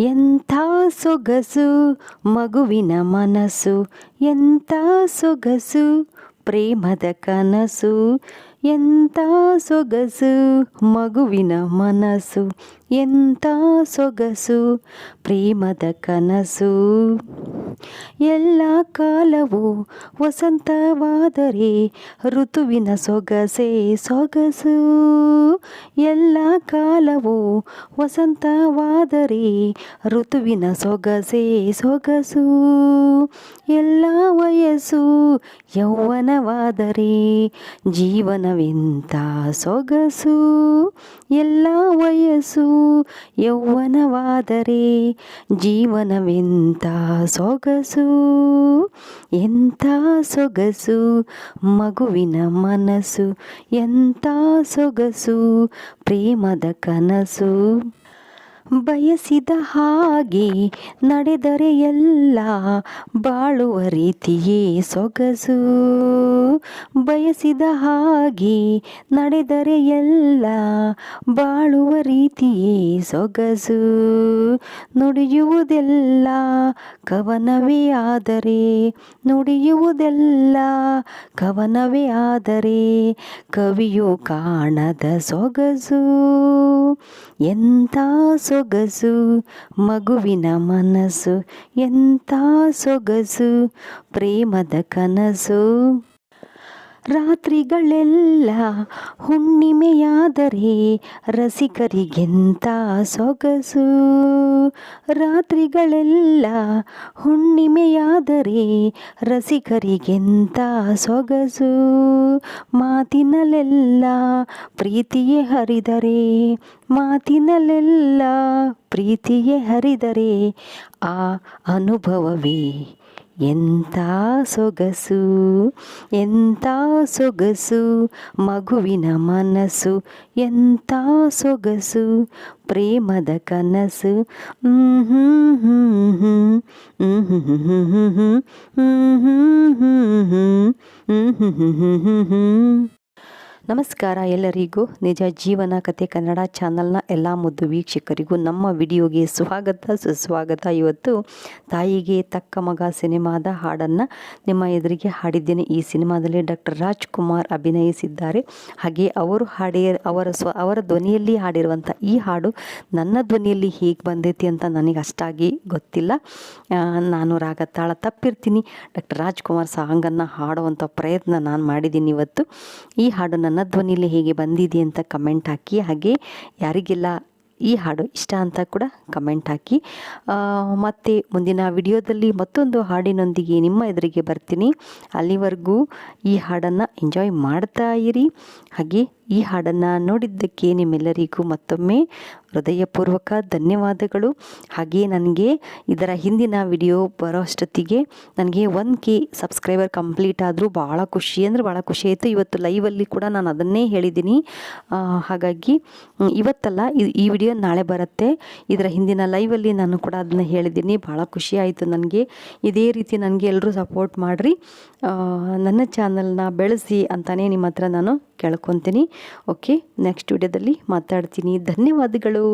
ಎಂಥ ಸೊಗಸು ಮಗುವಿನ ಮನಸ್ಸು, ಎಂಥ ಸೊಗಸು ಪ್ರೇಮದ ಕನಸು, ಎಂಥ ಸೊಗಸು ಮಗುವಿನ ಮನಸ್ಸು, ಎಂಥ ಸೊಗಸು ಪ್ರೇಮದ ಕನಸು. ಎಲ್ಲ ಕಾಲವು ವಸಂತವಾದರೆ ಋತುವಿನ ಸೊಗಸೆ ಸೊಗಸು. ಎಲ್ಲ ಕಾಲವು ವಸಂತವಾದರೆ ಋತುವಿನ ಸೊಗಸೆ ಸೊಗಸು. ಎಲ್ಲ ವಯಸ್ಸು ಯೌವನವಾದರೆ ಜೀವನವೆಂತ ಸೊಗಸು. ಎಲ್ಲ ವಯಸ್ಸು ಯೌವನವಾದರೆ ಜೀವನವೆಂತ ಸೊಗಸು. ಎಂಥ ಸೊಗಸು ಮಗುವಿನ ಮನಸ್ಸು ಎಂಥ ಸೊಗಸು ಪ್ರೇಮದ ಕನಸು. ಬಯಸಿದ ಹಾಗೆ ನಡೆದರೆ ಎಲ್ಲ ಬಾಳುವ ರೀತಿಯೇ ಸೊಗಸು. ಬಯಸಿದ ಹಾಗೆ ನಡೆದರೆ ಎಲ್ಲ ಬಾಳುವ ರೀತಿಯೇ ಸೊಗಸು. ನುಡಿಯುವುದೆಲ್ಲ ಕವನವೇ ಆದರೆ, ನುಡಿಯುವುದೆಲ್ಲ ಕವನವೇ ಆದರೆ ಕವಿಯು ಕಾಣದ ಸೊಗಸು. ಎಂಥ ಸೊಗಸು ಮಗುವಿನ ಮನಸ್ಸು ಎಂಥ ಸೊಗಸು ಪ್ರೇಮದ ಕನಸು. ರಾತ್ರಿಗಳೆಲ್ಲ ಹುಣ್ಣಿಮೆಯಾದರೆ ರಸಿಕರಿಗೆಂತ ಸೊಗಸು. ರಾತ್ರಿಗಳೆಲ್ಲ ಹುಣ್ಣಿಮೆಯಾದರೆ ರಸಿಕರಿಗೆಂತ ಸೊಗಸು? ಮಾತಿನಲ್ಲೆಲ್ಲ ಪ್ರೀತಿಯೇ ಹರಿದರೆ ಮಾತಿನಲ್ಲೆಲ್ಲ ಪ್ರೀತಿಯೇ ಹರಿದರೆ ಆ ಅನುಭವವೇ ಎಂಥ ಸೊಗಸು ಎಂಥ ಸೊಗಸು ಮಗುವಿನ ಮನಸ್ಸು ಎಂಥ ಸೊಗಸು ಪ್ರೇಮದ ಕನಸು ಹ್ಮ್ ನಮಸ್ಕಾರ ಎಲ್ಲರಿಗೂ ನಿಜ ಜೀವನ ಕತೆ ಕನ್ನಡ ಚಾನಲ್ನ ಎಲ್ಲ ಮುದ್ದು ವೀಕ್ಷಕರಿಗೂ ನಮ್ಮ ವಿಡಿಯೋಗೆ ಸ್ವಾಗತ ಸುಸ್ವಾಗತ. ಇವತ್ತು ತಾಯಿಗೆ ತಕ್ಕ ಮಗ ಸಿನಿಮಾದ ಹಾಡನ್ನು ನಿಮ್ಮ ಎದುರಿಗೆ ಹಾಡಿದ್ದೇನೆ. ಈ ಸಿನಿಮಾದಲ್ಲಿ ಡಾಕ್ಟರ್ ರಾಜ್ಕುಮಾರ್ ಅಭಿನಯಿಸಿದ್ದಾರೆ. ಹಾಗೆ ಅವರು ಹಾಡಿ, ಅವರ ಸ್ವ, ಅವರ ಧ್ವನಿಯಲ್ಲಿ ಹಾಡಿರುವಂಥ ಈ ಹಾಡು ನನ್ನ ಧ್ವನಿಯಲ್ಲಿ ಹೇಗೆ ಬಂದೈತಿ ಅಂತ ನನಗೆ ಅಷ್ಟಾಗಿ ಗೊತ್ತಿಲ್ಲ. ನಾನು ರಾಗ ತಾಳ ತಪ್ಪಿರ್ತೀನಿ. ಡಾಕ್ಟರ್ ರಾಜ್ಕುಮಾರ್ ಸಾಂಗನ್ನು ಹಾಡುವಂಥ ಪ್ರಯತ್ನ ನಾನು ಮಾಡಿದ್ದೀನಿ ಇವತ್ತು. ಈ ಹಾಡು ಧ್ವನಿಯಲ್ಲಿ ಹೇಗೆ ಬಂದಿದೆ ಅಂತ ಕಮೆಂಟ್ ಹಾಕಿ, ಹಾಗೆ ಯಾರಿಗೆಲ್ಲ ಈ ಹಾಡು ಇಷ್ಟ ಅಂತ ಕೂಡ ಕಮೆಂಟ್ ಹಾಕಿ. ಮತ್ತೆ ಮುಂದಿನ ವಿಡಿಯೋದಲ್ಲಿ ಮತ್ತೊಂದು ಹಾಡಿನೊಂದಿಗೆ ನಿಮ್ಮ ಎದುರಿಗೆ ಬರ್ತೀನಿ. ಅಲ್ಲಿವರೆಗೂ ಈ ಹಾಡನ್ನು ಎಂಜಾಯ್ ಮಾಡ್ತಾ ಇರಿ. ಹಾಗೆ ಈ ಹಾಡನ್ನು ನೋಡಿದ್ದಕ್ಕೆ ನಿಮ್ಮೆಲ್ಲರಿಗೂ ಮತ್ತೊಮ್ಮೆ ಹೃದಯಪೂರ್ವಕ ಧನ್ಯವಾದಗಳು. ಹಾಗೆ ನನಗೆ ಇದರ ಹಿಂದಿನ ವಿಡಿಯೋ ಬರೋ ಅಷ್ಟೊತ್ತಿಗೆ ನನಗೆ ಒನ್ ಕೆ ಸಬ್ಸ್ಕ್ರೈಬರ್ ಕಂಪ್ಲೀಟ್ ಆದರೂ ಭಾಳ ಖುಷಿ ಅಂದರೆ ಭಾಳ ಖುಷಿ ಆಯಿತು. ಇವತ್ತು ಲೈವಲ್ಲಿ ಕೂಡ ನಾನು ಅದನ್ನೇ ಹೇಳಿದ್ದೀನಿ. ಹಾಗಾಗಿ ಇವತ್ತಲ್ಲ ಈ ವಿಡಿಯೋ ನಾಳೆ ಬರುತ್ತೆ. ಇದರ ಹಿಂದಿನ ಲೈವಲ್ಲಿ ನಾನು ಕೂಡ ಅದನ್ನ ಹೇಳಿದ್ದೀನಿ. ಭಾಳ ಖುಷಿ ಆಯಿತು ನನಗೆ. ಇದೇ ರೀತಿ ನನಗೆ ಎಲ್ಲರೂ ಸಪೋರ್ಟ್ ಮಾಡಿರಿ. ನನ್ನ ಚಾನಲ್ನ ಬೆಳೆಸಿ ಅಂತಲೇ ನಿಮ್ಮ ಹತ್ರ ನಾನು ಕೇಳ್ಕೊತೀನಿ. ಓಕೆ ನೆಕ್ಸ್ಟ್ ವಿಡಿಯೋದಲ್ಲಿ ಮಾತಾಡ್ತೀನಿ. ಧನ್ಯವಾದಗಳು.